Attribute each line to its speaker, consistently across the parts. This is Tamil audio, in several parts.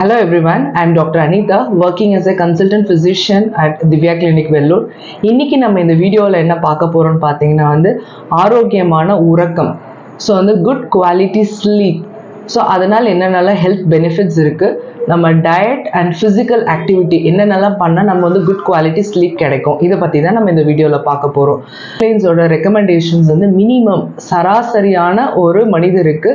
Speaker 1: Hello everyone, I am Dr. Anita working as a consultant physician at Divya Clinic Vellore. இன்னைக்கு நம்ம இந்த வீடியோவில் என்ன பார்க்க போகிறோம்னு பார்த்தீங்கன்னா வந்து ஆரோக்கியமான உறக்கம் ஸோ வந்து குட் குவாலிட்டி ஸ்லீப் ஸோ அதனால் என்னென்னலாம் ஹெல்த் பெனிஃபிட்ஸ் இருக்குது நம்ம டயட் அண்ட் ஃபிசிக்கல் ஆக்டிவிட்டி என்னென்னலாம் பண்ணால் நம்ம வந்து குட் குவாலிட்டி ஸ்லீப் கிடைக்கும். இதை பற்றி தான் நம்ம இந்த வீடியோவில் பார்க்க போகிறோம் பிளேன்ஸோட ரெக்கமெண்டேஷன்ஸ் வந்து மினிமம் சராசரியான ஒரு மனிதருக்கு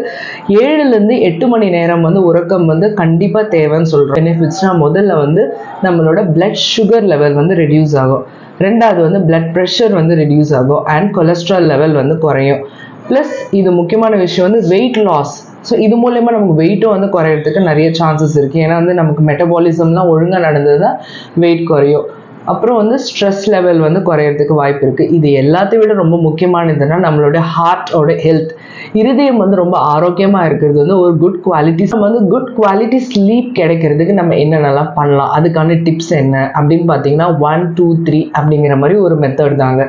Speaker 1: ஏழுலேருந்து எட்டு மணி நேரம் வந்து உறக்கம் வந்து கண்டிப்பாக தேவைன்னு சொல்கிறோம் பெனிஃபிட்ஸ்னால் முதல்ல வந்து நம்மளோட பிளட் சுகர் லெவல் வந்து ரெடியூஸ் ஆகும். ரெண்டாவது வந்து பிளட் ப்ரெஷர் வந்து ரெடியூஸ் ஆகும். அண்ட் கொலஸ்ட்ரால் லெவல் வந்து குறையும். ப்ளஸ் இது முக்கியமான விஷயம் வந்து வெயிட் லாஸ் ஸோ இது மூலயமா நமக்கு வெயிட்டும் வந்து குறையிறதுக்கு நிறைய சான்சஸ் இருக்குது ஏன்னா வந்து நமக்கு மெட்டபாலிசம்லாம் ஒழுங்காக நடந்தது தான் வெயிட் குறையும். அப்புறம் வந்து ஸ்ட்ரெஸ் லெவல் வந்து குறையிறதுக்கு வாய்ப்பு இருக்குது இது எல்லாத்தையும் விட ரொம்ப முக்கியமானதுன்னா நம்மளோட ஹார்ட்டோட ஹெல்த் இருதயம் வந்து ரொம்ப ஆரோக்கியமாக இருக்கிறது வந்து ஒரு குட் குவாலிட்டி நம்ம வந்து குட் குவாலிட்டி ஸ்லீப் கிடைக்கிறதுக்கு நம்ம என்னென்னலாம் பண்ணலாம்? அதுக்கான டிப்ஸ் என்ன? அப்படின்னு பார்த்தீங்கன்னா ஒன் டூ த்ரீ அப்படிங்கிற மாதிரி ஒரு மெத்தட் தாங்க.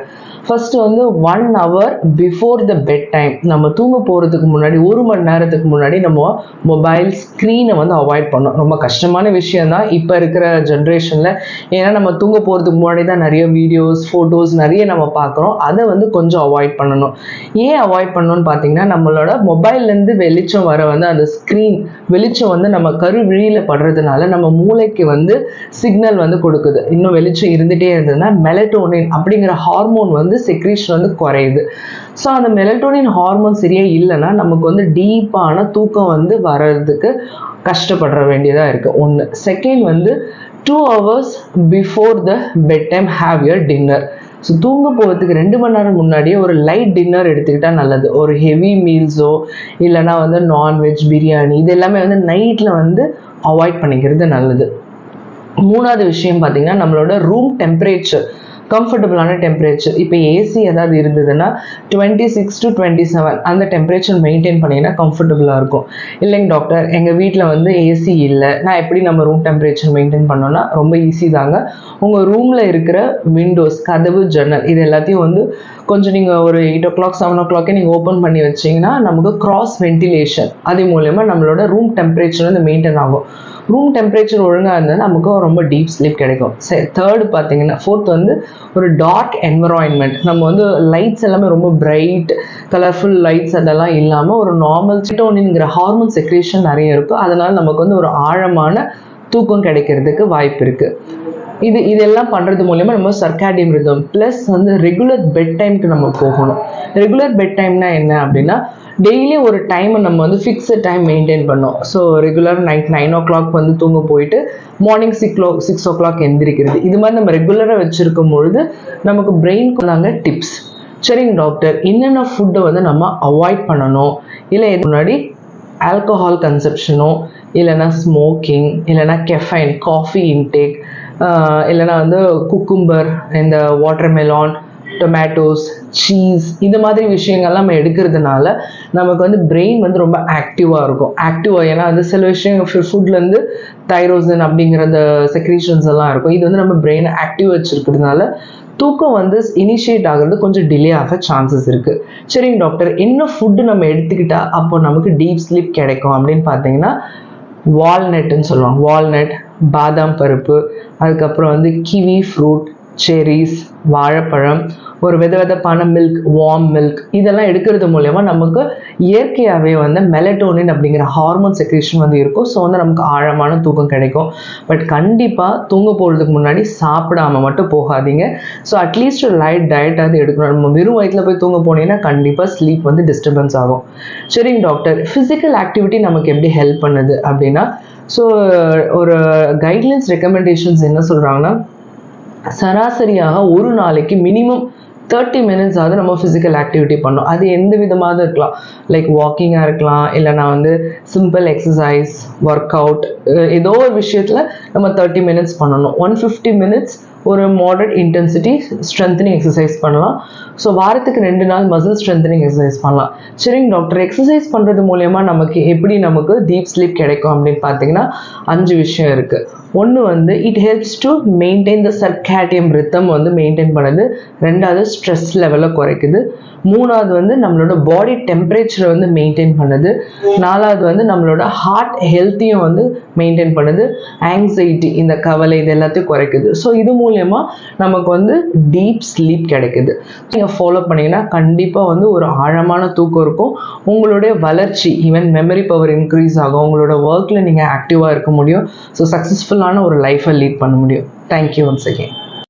Speaker 1: ஃபஸ்ட்டு வந்து one hour before the bed time நம்ம தூங்க போகிறதுக்கு முன்னாடி ஒரு மணி நேரத்துக்கு முன்னாடி நம்ம மொபைல் ஸ்க்ரீனை வந்து அவாய்ட் பண்ணோம் ரொம்ப கஷ்டமான விஷயம் தான் இப்போ இருக்கிற ஜென்ரேஷனில் ஏன்னா நம்ம தூங்க போகிறதுக்கு முன்னாடி தான் நிறைய வீடியோஸ் ஃபோட்டோஸ் நிறைய நம்ம பார்க்குறோம். அதை வந்து கொஞ்சம் அவாய்ட் பண்ணணும். ஏன் அவாய்ட் பண்ணணும்னு பார்த்தீங்கன்னா நம்மளோட மொபைல்லேருந்து வெளிச்சம் வர வந்து அந்த ஸ்க்ரீன் வெளிச்சம் வந்து நம்ம கருவிழியில் படுறதுனால நம்ம மூளைக்கு வந்து சிக்னல் வந்து கொடுக்குது. இன்னும் வெளிச்சம் இருந்துகிட்டே இருந்ததுன்னா மெலட்டோனின் அப்படிங்கிற ஹார்மோன் வந்து செக்ரீஷன் வந்து குறையுது. ஸோ அந்த மெலட்டோனின் ஹார்மோன் சரியாக இல்லைன்னா நமக்கு வந்து டீப்பான தூக்கம் வந்து வர்றதுக்கு கஷ்டப்படுற வேண்டியதாக இருக்குது ஒன்று செகண்ட் வந்து two hours before the bed time have your dinner so தூங்க போகிறதுக்கு ரெண்டு மணி நேரம் முன்னாடியே ஒரு லைட் டின்னர் எடுத்துக்கிட்டால் நல்லது. ஒரு ஹெவி மீல்ஸோ இல்லைனா வந்து நான்வெஜ் பிரியாணி இது எல்லாமே வந்து நைட்டில் வந்து அவாய்ட் பண்ணிக்கிறது நல்லது. மூணாவது விஷயம் பார்த்தீங்கன்னா நம்மளோட ரூம் டெம்பரேச்சர் கம்ஃபர்டபுளான டெம்பரேச்சர் இப்போ ஏசி ஏதாவது இருந்ததுன்னா twenty six to twenty seven அந்த டெம்பரேச்சர் மெயின்டைன் பண்ணிங்கன்னா கம்ஃபர்டபுளாக இருக்கும். இல்லைங்க டாக்டர் எங்கள் வீட்டில் வந்து ஏசி இல்லை. நான் எப்படி நம்ம ரூம் டெம்பரேச்சர் மெயின்டைன் பண்ணோன்னா ரொம்ப ஈஸி தாங்க. உங்கள் ரூமில் இருக்கிற விண்டோஸ் கதவு ஜன்னல் இது எல்லாத்தையும் வந்து கொஞ்சம் நீங்கள் ஒரு எயிட் ஓ கிளாக் செவன் ஓ கிளாக்கே நீங்கள் ஓப்பன் பண்ணி வச்சிங்கன்னா நமக்கு கிராஸ் வென்டிலேஷன் அது மூலயமா நம்மளோட ரூம் டெம்பரேச்சர் வந்து மெயின்டைன் ஆகும். ரூம் டெம்பரேச்சர் ஒழுங்காக இருந்தால் நமக்கு ரொம்ப டீப் ஸ்லீப் கிடைக்கும். சரி தேர்டு பார்த்தீங்கன்னா ஃபோர்த் வந்து ஒரு டார்க் என்வரான்மெண்ட் நம்ம வந்து லைட்ஸ் எல்லாமே ரொம்ப பிரைட் கலர்ஃபுல் லைட்ஸ் அதெல்லாம் இல்லாமல் ஒரு நார்மல் சிட்டோனின்ங்கிற ஹார்மோன் செக்ரேஷன் நிறைய இருக்கும். அதனால் நமக்கு வந்து ஒரு ஆழமான தூக்கம் கிடைக்கிறதுக்கு வாய்ப்பு இருக்குது இது இதெல்லாம் பண்ணுறது மூலயமா நம்ம சர்க்காடியம் ரிதம் ப்ளஸ் வந்து ரெகுலர் பெட் டைம்க்கு நம்ம போகணும். ரெகுலர் பெட் டைம்னா என்ன அப்படின்னா டெய்லி ஒரு டைமை நம்ம வந்து ஃபிக்ஸட் டைம் மெயின்டைன் பண்ணோம். So regular night nine o'clock வந்து தூங்க போயிட்டு morning six o six o'clock எந்திரிக்கிறது. இது மாதிரி நம்ம ரெகுலராக வச்சுருக்கும் பொழுது நமக்கு பிரெயின்க்கு தாங்க டிப்ஸ் சரிங்க டாக்டர் என்னென்ன ஃபுட்டை வந்து நம்ம அவாய்ட் பண்ணணும்? இல்லை முன்னாடி ஆல்கஹால் கன்சப்ஷனோ இல்லைனா ஸ்மோக்கிங் இல்லைனா கெஃபைன் காஃபி இன்டேக் இல்லைனா வந்து குக்கும்பர் இந்த வாட்டர்மெலான் டொமேட்டோஸ் சீஸ் இந்த மாதிரி விஷயங்கள்லாம் நம்ம எடுக்கிறதுனால நமக்கு வந்து பிரெயின் வந்து ரொம்ப ஆக்டிவாக இருக்கும். ஆக்டிவாக ஏன்னா வந்து சில விஷயங்கள் ஃபுட்லேருந்து தைரோசன் அப்படிங்கிற அந்த செக்ரீஷன்ஸ் எல்லாம் இருக்கும். இது வந்து நம்ம பிரெயினை ஆக்டிவ் வச்சுருக்கிறதுனால தூக்கம் வந்து இனிஷியேட் ஆகிறது கொஞ்சம் டிலே ஆக சான்சஸ் இருக்குது சரிங்க டாக்டர் என்ன ஃபுட்டு நம்ம எடுத்துக்கிட்டா அப்போ நமக்கு டீப் ஸ்லீப் கிடைக்கும் அப்படின்னு பார்த்தீங்கன்னா வால்நட்டுன்னு சொல்லுவாங்க. வால்நட் பாதாம் பருப்பு அதுக்கப்புறம் வந்து கிவி ஃப்ரூட் செரிஸ் வாழைப்பழம் ஒரு வித விதப்பான மில்க் வார்ம் மில்க் இதெல்லாம் எடுக்கிறது மூலயமா நமக்கு இயற்கையாகவே வந்து மெலட்டோனின் அப்படிங்கிற ஹார்மோன் செக்ரேஷன் வந்து இருக்கும். ஸோ வந்து நமக்கு ஆழமான தூக்கம் கிடைக்கும். பட் கண்டிப்பாக தூங்க போகிறதுக்கு முன்னாடி சாப்பிடாம மட்டும் போகாதீங்க. ஸோ அட்லீஸ்ட் ஒரு லைட் டயட்டாவது எடுக்கணும். நம்ம வெறும் வயிற்றில் போய் தூங்க போனீங்கன்னா கண்டிப்பாக ஸ்லீப் வந்து டிஸ்டர்பன்ஸ் ஆகும். சரிங்க டாக்டர் ஃபிசிக்கல் ஆக்டிவிட்டி நமக்கு எப்படி ஹெல்ப் பண்ணுது அப்படின்னா ஸோ ஒரு கைட்லைன்ஸ் ரெக்கமெண்டேஷன்ஸ் என்ன சொல்கிறாங்கன்னா சராசரியாக ஒரு நாளைக்கு மினிமம் தேர்ட்டி மினிட்ஸ் ஆகுது நம்ம ஃபிசிக்கல் ஆக்டிவிட்டி பண்ணோம் அது எந்த விதமாக இருக்கலாம். லைக் வாக்கிங்காக இருக்கலாம். இல்லைனா வந்து சிம்பிள் எக்ஸசைஸ் ஒர்க் அவுட் ஏதோ ஒரு விஷயத்தில் நம்ம தேர்ட்டி மினிட்ஸ் பண்ணணும். ஒன் ஃபிஃப்டி மினிட்ஸ் ஒரு மாடரேட் இன்டென்சிட்டி ஸ்ட்ரென்தனிங் எக்ஸசைஸ் பண்ணலாம். ஸோ வாரத்துக்கு ரெண்டு நாள் மசில் ஸ்ட்ரென்தனிங் எக்ஸசைஸ் பண்ணலாம். சரிங்க டாக்டர் எக்ஸசைஸ் பண்ணுறது மூலயமா நமக்கு எப்படி நமக்கு டீப் ஸ்லீப் கிடைக்கும் அப்படின்னு பார்த்தீங்கன்னா அஞ்சு விஷயம் இருக்குது ஒன்று வந்து it helps to maintain the circadian rhythm வந்து மெயின்டைன் பண்ணுது. ரெண்டாவது ஸ்ட்ரெஸ் லெவலை குறைக்குது. மூணாவது வந்து நம்மளோட பாடி டெம்பரேச்சரை வந்து மெயின்டைன் பண்ணுது. நாலாவது வந்து நம்மளோட ஹார்ட் ஹெல்த்தையும் வந்து மெயின்டைன் பண்ணுது. ஆங்ஸைட்டி இந்த கவலை இது எல்லாத்தையும் குறைக்குது. ஸோ இது மூலயமா நமக்கு வந்து டீப் ஸ்லீப் கிடைக்குது. நீங்கள் ஃபாலோ பண்ணிங்கன்னா கண்டிப்பாக வந்து ஒரு ஆழமான தூக்கம் இருக்கும். உங்களுடைய வளர்ச்சி ஈவன் மெமரி பவர் இன்க்ரீஸ் ஆகும். உங்களோட ஒர்க்கில் நீங்கள் ஆக்டிவாக இருக்க முடியும். ஸோ சக்ஸஸ்ஃபுல்லாக சந்தோஷமான ஒரு லைஃப்பை லீட் பண்ண முடியும். Thank you once again